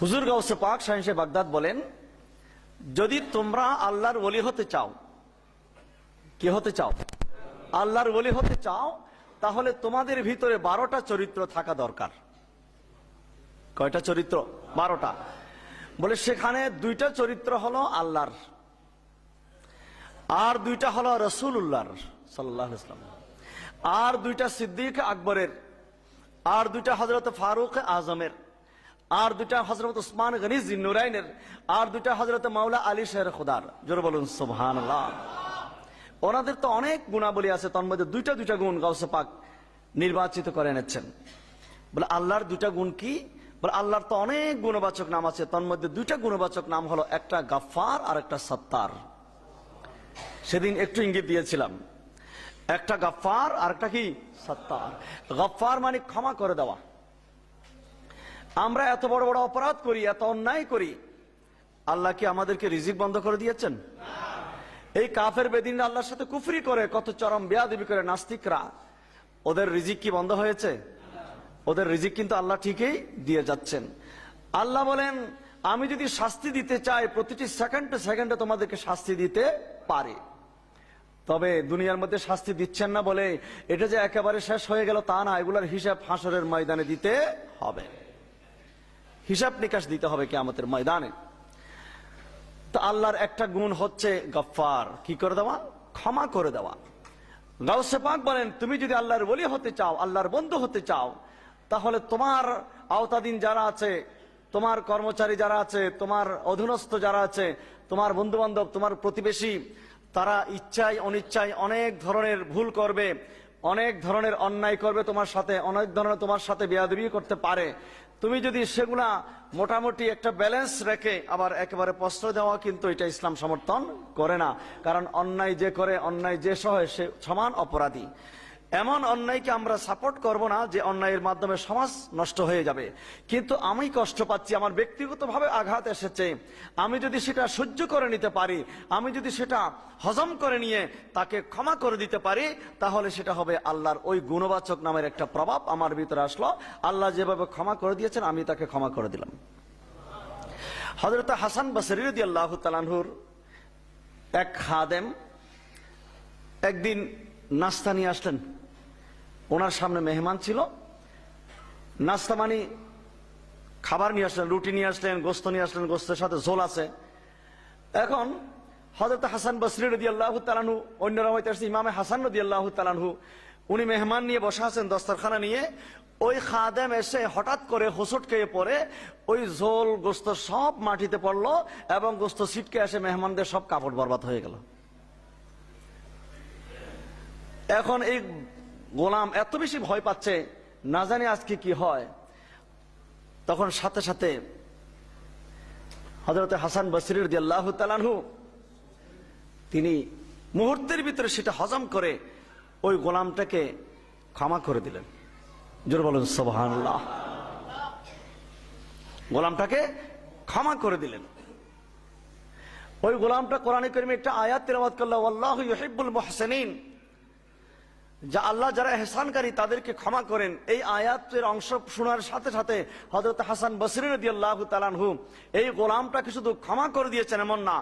হুজুর গাউসে পাক সাহেব বাগদাদ বলেন, যদি তোমরা আল্লাহর ওলি হতে চাও, কি হতে চাও? আল্লাহর ওলি হতে চাও, তাহলে তোমাদের ভিতরে বারোটা চরিত্র থাকা দরকার। কয়টা চরিত্র? বারোটা। বলে সেখানে দুইটা চরিত্র হলো আল্লাহর, আর দুইটা হলো রসুল উল্লাহর সাল্লাহ ইসলাম আর দুইটা সিদ্দিক আকবরের, আর দুইটা হজরত ফারুক আজমের। আর দুটা হজরত উসমান গনিজ নুরাইনের আর দুটা হজরত মাওলা আলী শের খুদার। জোর বলুন সুবহান ওনাদের তো অনেক গুণাবলী আছে, তার মধ্যে দুইটা দুইটা গুণ গাউসে পাক নির্বাচিত করে এনেছেন। বলে আল্লাহর দুইটা গুণ কি? বলে আল্লাহর তো অনেক গুণবাচক নাম আছে, তার মধ্যে দুইটা গুণবাচক নাম হলো একটা গাফার আর একটা সত্তার। সেদিন একটু ইঙ্গিত দিয়েছিলাম। একটা গাফার আর একটা কি? সত্তার। গাফার মানে ক্ষমা করে দেওয়া। আমরা এত বড় বড় অপরাধ করি, এত অন্যায় করি, আল্লাহ কি আমাদেরকে রিজিক বন্ধ করে দিয়েছেন? এই কাফের বেদিন আল্লাহর সাথে কুফরি করে, কত চরম বেয়াদবি করে নাস্তিকরা। ওদের রিজিক কি বন্ধ হয়েছে? ওদের রিজিক কিন্তু আল্লাহ ঠিকই দিয়ে যাচ্ছেন। আল্লাহ বলেন, আমি যদি শাস্তি দিতে চাই, প্রতিটি সেকেন্ডে সেকেন্ডে তোমাদেরকে শাস্তি দিতে পারি। তবে দুনিয়ার মধ্যে শাস্তি দিচ্ছেন না বলে, এটা যে একেবারে শেষ হয়ে গেল তা না, এগুলার হিসাব হাসরের ময়দানে দিতে হবে। হিসাব নিকাশ দিতে হবে কেয়ামতের ময়দানে। তো আল্লাহর একটা গুণ হচ্ছে গফার কি করে দেওয়া? ক্ষমা করে দেওয়া। গাউসে পাক বলেন, তুমি যদি আল্লাহর বলি হতে চাও, আল্লাহর বন্ধু হতে চাও, তাহলে তোমার আওতাধীন যারা আছে, তোমার কর্মচারী যারা আছে, তোমার অধীনস্থ যারা আছে, তোমার বন্ধু বান্ধব তোমার প্রতিবেশী, তারা ইচ্ছায়, অনিচ্ছায় অনেক ধরনের ভুল করবে, অনেক ধরনের অন্যায় করবে তোমার সাথে, অনেক ধরনের তোমার সাথে বেয়াদবি করতে পারে। তুমি যদি সেগুলা মোটামুটি একটা ব্যালেন্স রেখে আবার একেবারে প্রশ্রয় দেওয়া, কিন্তু এটা ইসলাম সমর্থন করে না। কারণ অন্যায় যে করে, অন্যায় যে সহ সে সমান অপরাধী। এমন অন্যায়কে আমরা সাপোর্ট করব না যে অন্যায়ের মাধ্যমে সমাজ নষ্ট হয়ে যাবে। কিন্তু আমি কষ্ট পাচ্ছি, আমার ব্যক্তিগতভাবে আঘাত এসেছে। আমি যদি সেটা সহ্য করে নিতে পারি, আমি যদি সেটা হজম করে নিয়ে তাকে ক্ষমা করে দিতে পারি, তাহলে সেটা হবে আল্লাহর ওই গুণবাচক নামের একটা প্রভাব আমার ভিতরে আসলো। আল্লাহ যেভাবে ক্ষমা করে দিয়েছেন, আমি তাকে ক্ষমা করে দিলাম। হজরত হাসান বসরিদি আল্লাহ তালানহুর এক খাদেম একদিন নাস্তা নিয়ে আসলেন। ওনার সামনে মেহমান ছিল। নাস্তা মানে খাবার নিয়ে আসলেন, রুটি নিয়ে আসলেন, গোস্ত নিয়ে আসলেন, গোস্তের সাথে ঝোল আছে। এখন হজরত হাসান বসরি রদি আল্লাহ তালানহু অন্যরা হয়তো আসছে, ইমামে হাসান রদি আল্লাহ তালানহু উনি মেহমান নিয়ে বসা আছেন দস্তরখানা নিয়ে। ওই খাদেম এসে হঠাৎ করে হোসট খেয়ে পড়ে, ওই ঝোল, গোস্ত সব মাটিতে পড়ল এবং গোস্ত ছিটকে এসে মেহমানদের সব কাপড় বরবাদ হয়ে গেল। এখন এই গোলাম এত বেশি ভয় পাচ্ছে, না জানি আজকে কি হয়। তখন সাথে সাথে হজরত হাসান আল্লাহ তালানহু তিনি মুহূর্তের ভিতরে সেটা হজম করে ওই গোলামটাকে ক্ষমা করে দিলেন। জোর বলুন সোহান গোলামটাকে ক্ষমা করে দিলেন। ওই গোলামটা কোরআনে করিমে একটা আয়াত তেলাবাদ করল আল্লাহ ইহিবুল মোহসেনিন। যা আল্লাহ যারা এহসানকারী তাদেরকে ক্ষমা করেন। এই আয়াতের অংশ শোনার সাথে সাথে হজরত হাসান বসরির আল্লাহ তালানহু এই গোলামটাকে শুধু ক্ষমা করে দিয়েছেন এমন না,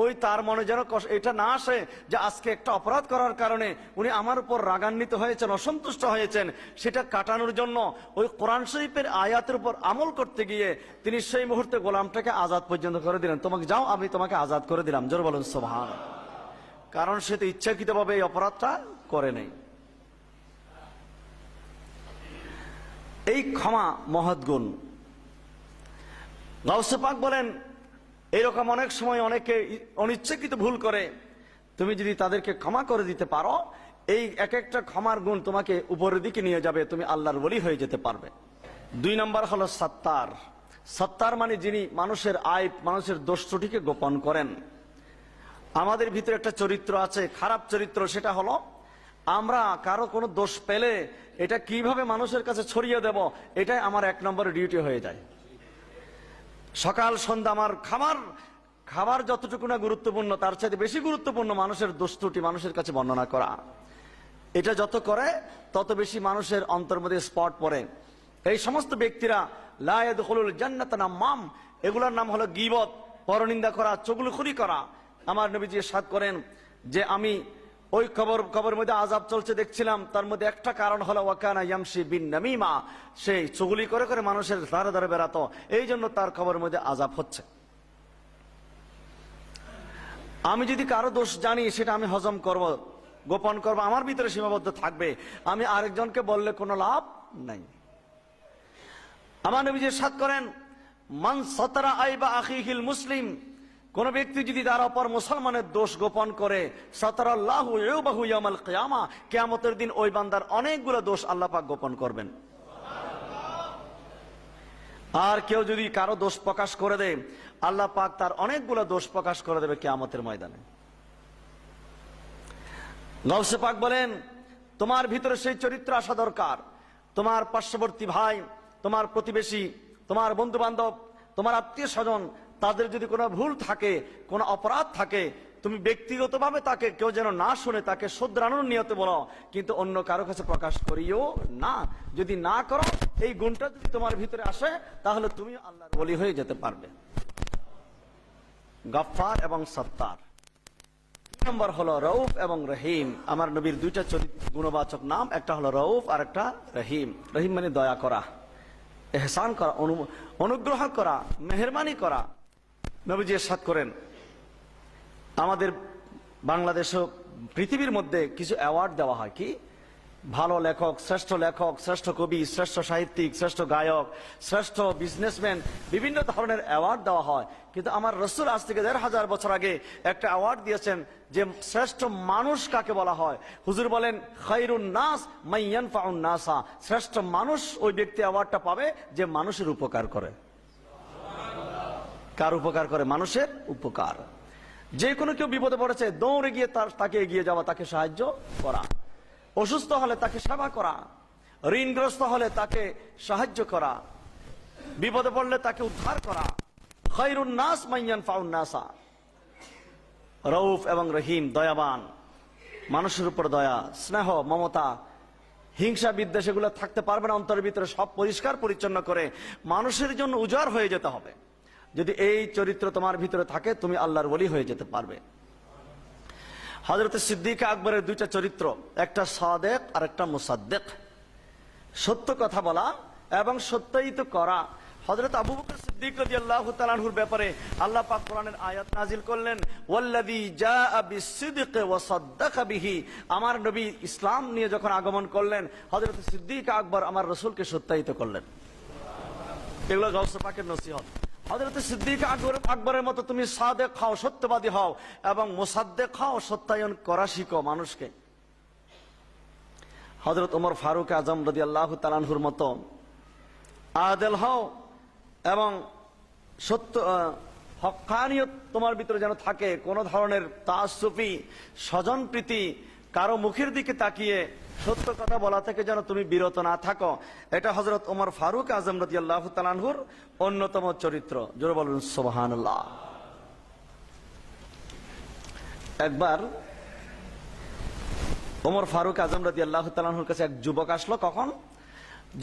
ওই তার মনে যেন এটা না আসে যে আজকে একটা অপরাধ করার কারণে উনি আমার উপর রাগান্বিত হয়েছেন, অসন্তুষ্ট হয়েছেন, সেটা কাটানোর জন্য ওই কোরআন শরীফের আয়াতের উপর আমল করতে গিয়ে তিনি সেই মুহূর্তে গোলামটাকে আজাদ পর্যন্ত করে দিলেন। তোমাকে যাও, আমি তোমাকে আজাদ করে দিলাম। জোর বলুন সোভান কারণ সে তো ইচ্ছাকৃতভাবে এই অপরাধটা করে নেই। এই ক্ষমা মহৎ গুণ। গাউসে পাক বলেন, এরকম অনেক সময় অনেকে অনিচ্ছাকৃত ভুল করে। তুমি যদি তাদেরকে ক্ষমা করে দিতে পারো, এই এক একটা ক্ষমার গুণ তোমাকে উপরের দিকে নিয়ে যাবে, তুমি আল্লাহর বলি হয়ে যেতে পারবে। দুই নম্বর হলো সত্তার। সত্তার মানে যিনি মানুষের আয়, মানুষের দোষ ত্রুটিকে গোপন করেন। আমাদের ভিতরে একটা চরিত্র আছে, খারাপ চরিত্র, সেটা হলো আমরা কারও কোনো দোষ পেলে এটা কীভাবে মানুষের কাছে ছড়িয়ে দেব, এটাই আমার এক নম্বরের ডিউটি হয়ে যায়। সকাল, সন্ধ্যা আমার খাবার খাবার যতটুকু না গুরুত্বপূর্ণ, তার চাইতে বেশি গুরুত্বপূর্ণ মানুষের দোষ ত্রুটি মানুষের কাছে বর্ণনা করা। এটা যত করে, তত বেশি মানুষের অন্তর মধ্যে স্পট পড়ে। এই সমস্ত ব্যক্তিরা লায়দ হলুল জান্নাত নাম মাম, এগুলোর নাম হলো গিবত, পরনিন্দা করা, চগুলখুরি করা। আমার নবীজি সাদ করেন যে, আমি ওই কবর কবর মধ্যে আজাব চলছে, দেখছিলাম। তার মধ্যে একটা কারণ হলো, ওয়াকানা ইয়ামশি বিন নামিমা। সেই চুগুলি করে করে মানুষের ধারে ধারে বেড়াতো। এই জন্য তার কবর মধ্যে আজাব হচ্ছে। আমি যদি কারও দোষ জানি, সেটা আমি হজম করব, গোপন করব, আমার ভিতরে সীমাবদ্ধ থাকবে। আমি আরেকজনকে বললে কোনো লাভ নাই। আমার নবী যে সাত করেন, মান সতরা আইবা আখিহিল মুসলিম কোন ব্যক্তি যদি তার অপর মুসলমানের দোষ গোপন করে কিয়ামতের দিন ওই বান্দার অনেকগুলো দোষ আল্লাহ পাক গোপন করবেন। আর কেউ যদি কারও দোষ প্রকাশ করে দেয়, আল্লাহ পাক তার অনেকগুলো দোষ প্রকাশ করে দেবে কেয়ামতের ময়দানে। গৌসে পাক বলেন, তোমার ভিতরে সেই চরিত্র আসা দরকার। তোমার পার্শ্ববর্তী ভাই, তোমার প্রতিবেশী, তোমার বন্ধু বান্ধব তোমার আত্মীয় স্বজন তাদের যদি কোনো ভুল থাকে, কোনো অপরাধ থাকে, তুমি ব্যক্তিগতভাবে তাকে কেউ যেন না শুনে তাকে শুধরানোর নিয়তে বলো, কিন্তু অন্য কারও কাছে প্রকাশ করিও না। যদি না করো, এই গুণটা যদি তোমার ভিতরে আসে, তাহলে তুমি আল্লাহর বলি হয়ে যেতে পারবে। গফফার এবং সত্তার। নম্বর হলো রৌফ এবং রহিম। আমার নবীর দুইটা চরিত্র গুণবাচক নাম, একটা হলো রৌফ আর একটা রহিম। রহিম মানে দয়া করা, এহসান করা, অনু- অনুগ্রহ করা, মেহরবানি করা। নবীজি সাত করেন। আমাদের বাংলাদেশও পৃথিবীর মধ্যে কিছু অ্যাওয়ার্ড দেওয়া হয়। কি? ভালো লেখক, শ্রেষ্ঠ লেখক, শ্রেষ্ঠ কবি, শ্রেষ্ঠ সাহিত্যিক, শ্রেষ্ঠ গায়ক, শ্রেষ্ঠ বিজনেসম্যান বিভিন্ন ধরনের অ্যাওয়ার্ড দেওয়া হয়। কিন্তু আমার রসুল আজ থেকে দেড় হাজার বছর আগে একটা অ্যাওয়ার্ড দিয়েছেন যে শ্রেষ্ঠ মানুষ কাকে বলা হয়? হুজুর বলেন খৈরুন নাস মাইয়ান ফাউন নাসা। শ্রেষ্ঠ মানুষ ওই ব্যক্তি অ্যাওয়ার্ডটা পাবে যে মানুষের উপকার করে। কার উপকার করে? মানুষের উপকার। যে কোনো কেউ বিপদে পড়েছে, দৌড়ে গিয়ে তার, তাকে এগিয়ে যাওয়া, তাকে সাহায্য করা। অসুস্থ হলে তাকে সেবা করা। ঋণগ্রস্ত হলে তাকে সাহায্য করা। বিপদে পড়লে তাকে উদ্ধার করা। খৈরুন নাস মাইয়ান ফাউন নাসা। রৌফ এবং রহিম, দয়াবান। মানুষের উপর দয়া, স্নেহ, মমতা। হিংসা, বিদ্বেষ এগুলো থাকতে পারবে না, অন্তরের ভিতরে সব পরিষ্কার পরিচ্ছন্ন করে। মানুষের জন্য উজাড় হয়ে যেতে হবে। যদি এই চরিত্র তোমার ভিতরে থাকে, তুমি আল্লাহর বলি হয়ে যেতে পারবে। হজরত সিদ্দিক আকবরের দুইটা চরিত্র, একটা সাদেক আর একটা মুসাদ্দেক। সত্য কথা বলা এবং সত্যায়িত করা। হজরত আবু বকর সিদ্দিক রাদিয়াল্লাহু তাআলার ব্যাপারে আল্লাহ পাক কোরআনের আয়াত নাজিল করলেন, ওয়াল্লাযী জাআ বিসিদকি ওয়া সাদ্দাকা বিহি। আমার নবী ইসলাম নিয়ে যখন আগমন করলেন, হযরত সিদ্দিক আকবর আমার রাসূলকে সত্যায়িত করলেন। এগুলো গাউসে নসিহত। হযরত সিদ্দিক আকবর আকবরের মতো তুমি সাদেক খাও সত্যবাদী হও এবং মোসাদ্দেক খাও সত্যায়ন করা শিখো মানুষকে। হজরত ওমর ফারুক আজম রদি আল্লাহ তালানহুর মতো আদেল হও এবং সত্য আহ, তোমার ভিতরে যেন থাকে কোন ধরনের তাসুফি স্বজন প্রীতি কারও মুখের দিকে তাকিয়ে সত্য কথা বলা থেকে যেন তুমি বিরত না থাকো। এটা হজরত ওমর ফারুক আজম রদি আল্লাহ তালানহুর অন্যতম চরিত্র। জোরে বলুন সোবাহান একবার ওমর ফারুক আজম রাজি আল্লাহ তালাহুর কাছে এক যুবক আসলো কখন?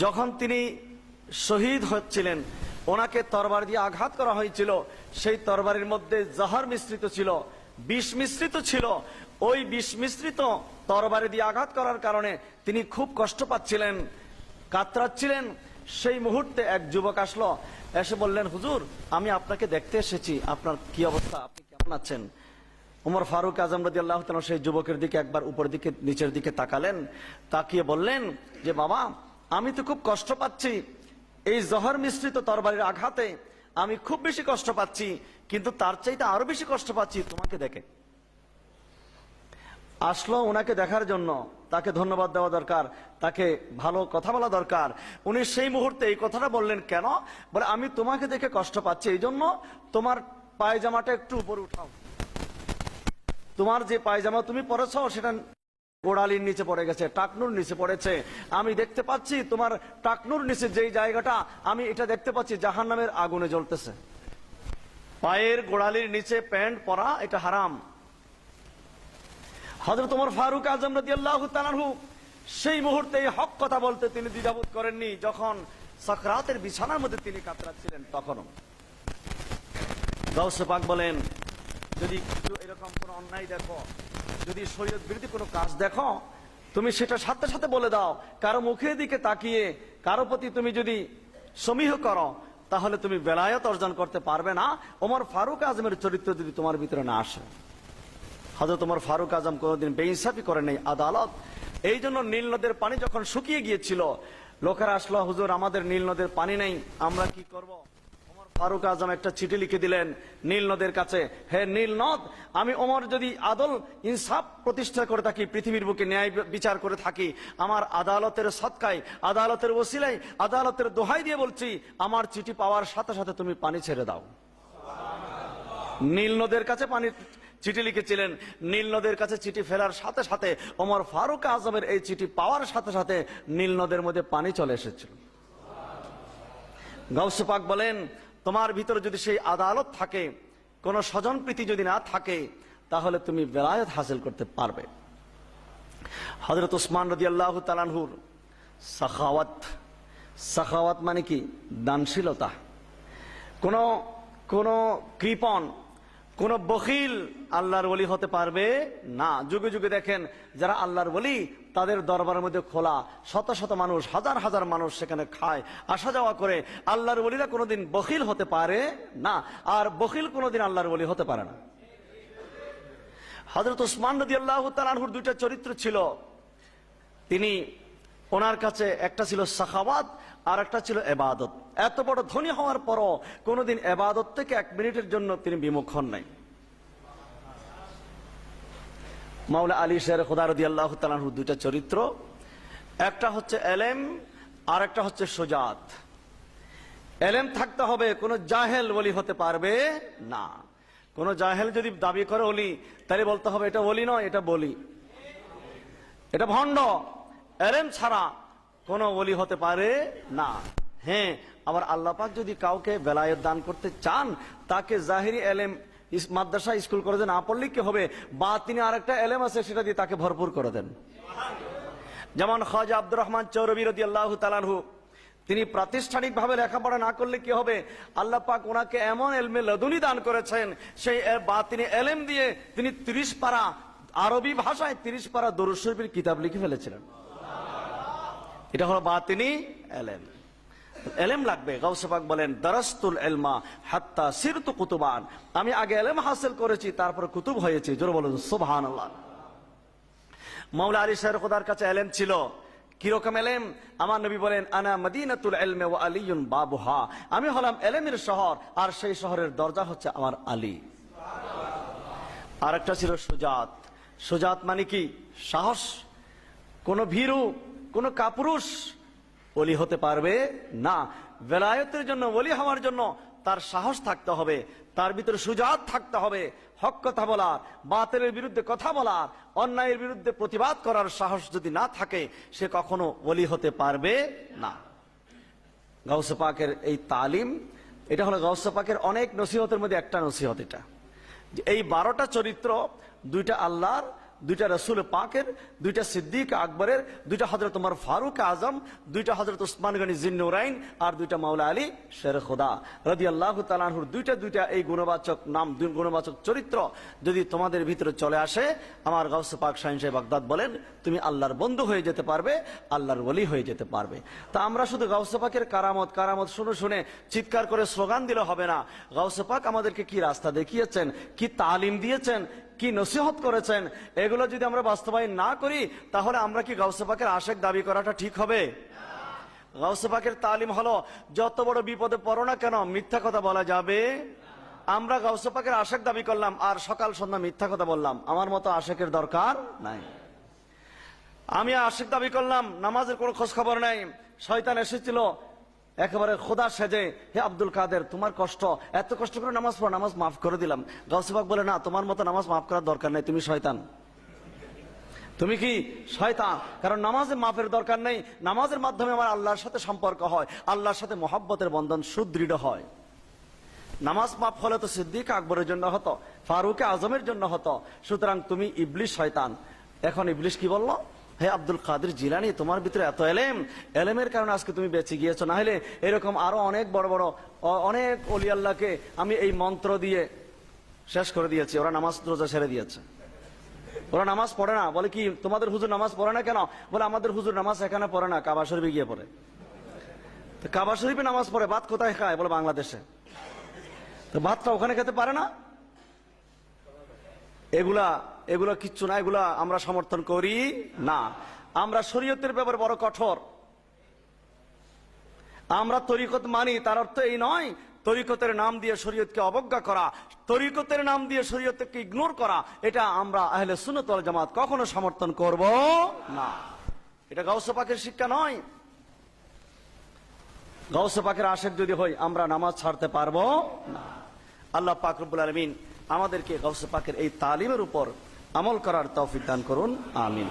যখন তিনি শহীদ হচ্ছিলেন, ওনাকে তরবার দিয়ে আঘাত করা হয়েছিল। সেই তরবারির মধ্যে জাহার মিশ্রিত ছিল, বিষ মিশ্রিত ছিল। ওই বিষ মিশ্রিত তরবারি দিয়ে আঘাত করার কারণে তিনি খুব কষ্ট পাচ্ছিলেন, কাতরাচ্ছিলেন। সেই মুহূর্তে এক যুবক আসলো, এসে বললেন, হুজুর, আমি আপনাকে দেখতে এসেছি। আপনার কি অবস্থা? আপনি কেমন আছেন? উমর ফারুক আজম রাজি আল্লাহ সেই যুবকের দিকে একবার উপরের দিকে, নিচের দিকে তাকালেন। তাকিয়ে বললেন যে, বাবা, আমি তো খুব কষ্ট পাচ্ছি। এই জহর মিশ্রিত তরবারির আঘাতে আমি খুব বেশি কষ্ট পাচ্ছি, কিন্তু তার চাইতে আরও বেশি কষ্ট পাচ্ছি। তোমাকে দেখে। আসলো ওনাকে দেখার জন্য। তাকে ধন্যবাদ দেওয়া দরকার, তাকে ভালো কথা বলা দরকার। উনি সেই মুহূর্তে এই কথাটা বললেন, কেন? বলে, আমি তোমাকে দেখে কষ্ট পাচ্ছি এই জন্য তোমার পায়জামাটা একটু উপরে উঠাও। তোমার যে পায়জামা তুমি পরেছ, সেটা গোড়ালির নিচে পড়ে গেছে, টাকনুর নিচে পড়েছে। আমি দেখতে পাচ্ছি তোমার টাকনুর নিচে যেই জায়গাটা, আমি এটা দেখতে পাচ্ছি জাহান নামের আগুনে জ্বলতেছে। পায়ের গোড়ালির নিচে প্যান্ট পরা, এটা হারাম। হজরত তোমার ফারুক আজম রাজি আল্লাহ সেই মুহূর্তে হক কথা বলতে তিনি দ্বিধাবোধ করেননি, যখন সকরাতের বিছানার মধ্যে তিনি কাতরাচ্ছিলেন তখনও। গাউসে পাক বলেন, যদি এরকম কোনো অন্যায় দেখো, যদি শরীয়ত বিরোধী কোনো কাজ দেখো, তুমি সেটা সাথে সাথে বলে দাও। কারও মুখের দিকে তাকিয়ে, কারও প্রতি তুমি যদি সমীহ করো, তাহলে তুমি বেলায়ত অর্জন করতে পারবে না। ওমর ফারুক আজমের চরিত্র যদি তোমার ভিতরে না আসে। হয়তো তোমার ফারুক আজম কোনোদিন বেইনসাফি করে নেই আদালত। এই জন্য নীল নদের পানি যখন শুকিয়ে গিয়েছিল, লোকেরা আসলো, হুজুর, আমাদের নীল নদের পানি নেই, আমরা কি করব? ফারুক আজম একটা চিঠি লিখে দিলেন নীল নদের কাছে, হে নীল নদ, আমি ওমর যদি আদল ইনসাফ প্রতিষ্ঠা করে থাকি, পৃথিবীর বুকে ন্যায় বিচার করে থাকি, আমার আদালতের সৎকায়, আদালতের ওসিলাই আদালতের দোহাই দিয়ে বলছি, আমার চিঠি পাওয়ার সাথে সাথে তুমি পানি ছেড়ে দাও। নীল নদের কাছে পানি চিঠি লিখেছিলেন, নীল নদের কাছে চিঠি ফেরার সাথে সাথে ওমর ফারুক আজমের এই চিঠি পাওয়ার সাথে সাথে নীল নদের মধ্যে পানি চলে এসেছিল। গাউসে পাক বলেন, তোমার ভিতরে যদি সেই আদালত থাকে, কোন স্বজন প্রীতি যদি না থাকে, তাহলে তুমি বেলায়ত হাসিল করতে পারবে। হজরত উসমান রদি আল্লাহ তালানহুর সাখাওয়াত সাখাওয়াত মানে কি? দানশীলতা। কোন কোন কৃপণ কোন বখিল আল্লাহর ওলি হতে পারবে না। যুগে যুগে দেখেন, যারা আল্লাহর ওলি, তাদের দরবারের মধ্যে খোলা। শত শত মানুষ, হাজার হাজার মানুষ সেখানে খায়, আসা যাওয়া করে। আল্লাহর ওলিরা কোনোদিন বখিল হতে পারে না, আর বখিল কোনোদিন আল্লাহর ওলি হতে পারে না। হজরত উসমান নদী আল্লাহ তালানহুর দুইটা চরিত্র ছিল। তিনি ওনার কাছে একটা ছিল সাখাবাত আর একটা ছিল এবাদত। এত বড় ধনী হওয়ার পরও কোনোদিন এবাদত থেকে এক মিনিটের জন্য তিনি বিমুখ হন নাই। মাওলা আলী শের খোদারদি আল্লাহ তালাহুর দুইটা চরিত্র। একটা হচ্ছে এলেম আর একটা হচ্ছে সোজাত। এলেম থাকতে হবে, কোনো জাহেল বলি হতে পারবে না। কোনো জাহেল যদি দাবি করে অলি তাহলে বলতে হবে এটা বলি নয়, এটা বলি। এটা ভণ্ড। এলেম ছাড়া কোনো ওলি হতে পারে না। হ্যাঁ আবার আল্লাহ পাক যদি কাউকে বেলায়ত দান করতে চান, তাকে জাহিরি এলেম মাদ্রাসা স্কুল করে না পড়লে কি হবে? বা তিনি আরেকটা এলেম আছে, সেটা দিয়ে তাকে ভরপুর করে দেন। যেমন খাজা আব্দুর রহমান চৌরবী রদি আল্লাহ তালানহু তিনি প্রাতিষ্ঠানিক ভাবে লেখাপড়া না করলে কি হবে? আল্লাহ পাক ওনাকে এমন এলমে লদুনি দান করেছেন, সেই বা তিনি এলেম দিয়ে তিনি তিরিশ পারা আরবি ভাষায় তিরিশ পারা দরুদ শরীফের কিতাব লিখে ফেলেছিলেন। এটা হলো বাতিনি এলেম। এলেম লাগবে গৌসবাক বলেন, দরস্তুল এলমা হাত্তা সিরতু কুতুবান। আমি আগে এলেম হাসিল করেছি, তারপর কুতুব হয়েছি। জোর বলুন সুবহান আল্লাহ মাওলা আলী শাহ খোদার কাছে এলেম ছিল। কীরকম এলেম? আমার নবী বলেন, আনা মদিনাতুল এলমে ও আলিউন বাবুহা। আমি হলাম এলেমের শহর, আর সেই শহরের দরজা হচ্ছে আমার আলী। আর একটা ছিল সুজাত। সুজাত মানে কি? সাহস। কোন ভীরু কোন কাপুরুষ অলি হতে পারবে না। বেলায়তের জন্য অলি হওয়ার জন্য তার সাহস থাকতে হবে, তার ভিতরে সুজাত থাকতে হবে, হক কথা বলার, বাতেলের বিরুদ্ধে কথা বলার, অন্যায়ের বিরুদ্ধে প্রতিবাদ করার সাহস যদি না থাকে, সে কখনো অলি হতে পারবে না। গাউসে পাকের এই তালিম, এটা হলো গাউসে পাকের অনেক নসিহতের মধ্যে একটা নসিহত এটা। এই বারোটা চরিত্র, দুইটা আল্লাহর দুইটা রসুল পাকের, দুইটা সিদ্দিক আকবরের, দুইটা হজরত উমর ফারুক আজম, দুইটা হজরত উসমান গনি জিন্নুরাইন আর দুইটা মাওলা আলী শের খোদা। রদি আল্লাহ তালাহুর দুইটা দুইটা এই গুণবাচক নাম, দুই গুণবাচক চরিত্র যদি তোমাদের ভিতরে চলে আসে, আমার গাউসে পাক সাহেব বাগদাদ বলেন, তুমি আল্লাহর বন্ধু হয়ে যেতে পারবে, আল্লাহর বলি হয়ে যেতে পারবে। তা আমরা শুধু গাউসে পাকের কারামত কারামত শুনে শুনে চিৎকার করে স্লোগান দিলে হবে না। গাউসে পাক আমাদেরকে কি রাস্তা দেখিয়েছেন, কি তালিম দিয়েছেন কি নসিহত করেছেন? এগুলো যদি আমরা বাস্তবায়ন না করি, তাহলে আমরা কি গাউসে পাকের আশেক দাবি করাটা ঠিক হবে? গাউসে পাকের তালিম হলো, যত বড় বিপদে পড়ো না কেন, মিথ্যা কথা বলা যাবে। আমরা গাউসে পাকের আশেক দাবি করলাম, আর সকাল সন্ধ্যা মিথ্যা কথা বললাম। আমার মতো আশেকের দরকার নাই। আমি আশেক দাবি করলাম, নামাজের কোনো খোঁজ খবর নাই। শয়তান এসেছিল একেবারে খোদা সেজে, হে আব্দুল কাদের, তোমার কষ্ট, এত কষ্ট করে নামাজ পড়ো, নামাজ মাফ করে দিলাম। গাউসেবাক বলে, না, তোমার মতো নামাজ মাফ করার দরকার নেই, তুমি শয়তান। তুমি কি শয়তান? কারণ নামাজে মাফের দরকার নেই। নামাজের মাধ্যমে আমার আল্লাহর সাথে সম্পর্ক হয়, আল্লাহর সাথে মহাব্বতের বন্ধন সুদৃঢ় হয়। নামাজ মাফ হলে তো সিদ্দিক আকবরের জন্য হতো, ফারুকে আজমের জন্য হতো। সুতরাং তুমি ইবলিশ শয়তান। এখন ইবলিশ কি বলল? হে আব্দুল কাদের জিলানি, তোমার ভিতরে এত এলেম? এলেমের কারণে আজকে তুমি বেঁচে গিয়েছো। না হলে এরকম আরও অনেক বড় বড় অনেক অলি আল্লাহকে আমি এই মন্ত্র দিয়ে শেষ করে দিয়েছি। ওরা নামাজ রোজা সেরে দিয়েছে। ওরা নামাজ পড়ে না। বলে কি, তোমাদের হুজুর নামাজ পড়ে না কেন? বলে, আমাদের হুজুর নামাজ এখানে পড়ে না, কাবা শরীফে গিয়ে পড়ে। তো কাবা শরীফে নামাজ পড়ে, ভাত কোথায় খায়? বলে, বাংলাদেশে। তো ভাতটা ওখানে খেতে পারে না? এগুলা, এগুলো কিচ্ছু না, এগুলা আমরা সমর্থন করি না। আমরা শরীয়তের ব্যাপারে বড় কঠোর। আমরা তরিকত মানি, তার অর্থ এই নয়, তরিকতের নাম দিয়ে শরীয়তকে অবজ্ঞা করা, তরিকতের নাম দিয়ে শরীয়তকে ইগনোর করা, এটা আমরা আহলে সুনতল জামাত কখনো সমর্থন করব না। এটা গাউসে পাকের শিক্ষা নয়। গাউসে পাকের আশেক যদি হই, আমরা নামাজ ছাড়তে পারব না। আল্লাহ পাক রব্বুল আলমিন আমাদেরকে গৌসে পাকের এই তালিমের উপর আমল করার তৌফিক দান করুন আমিন।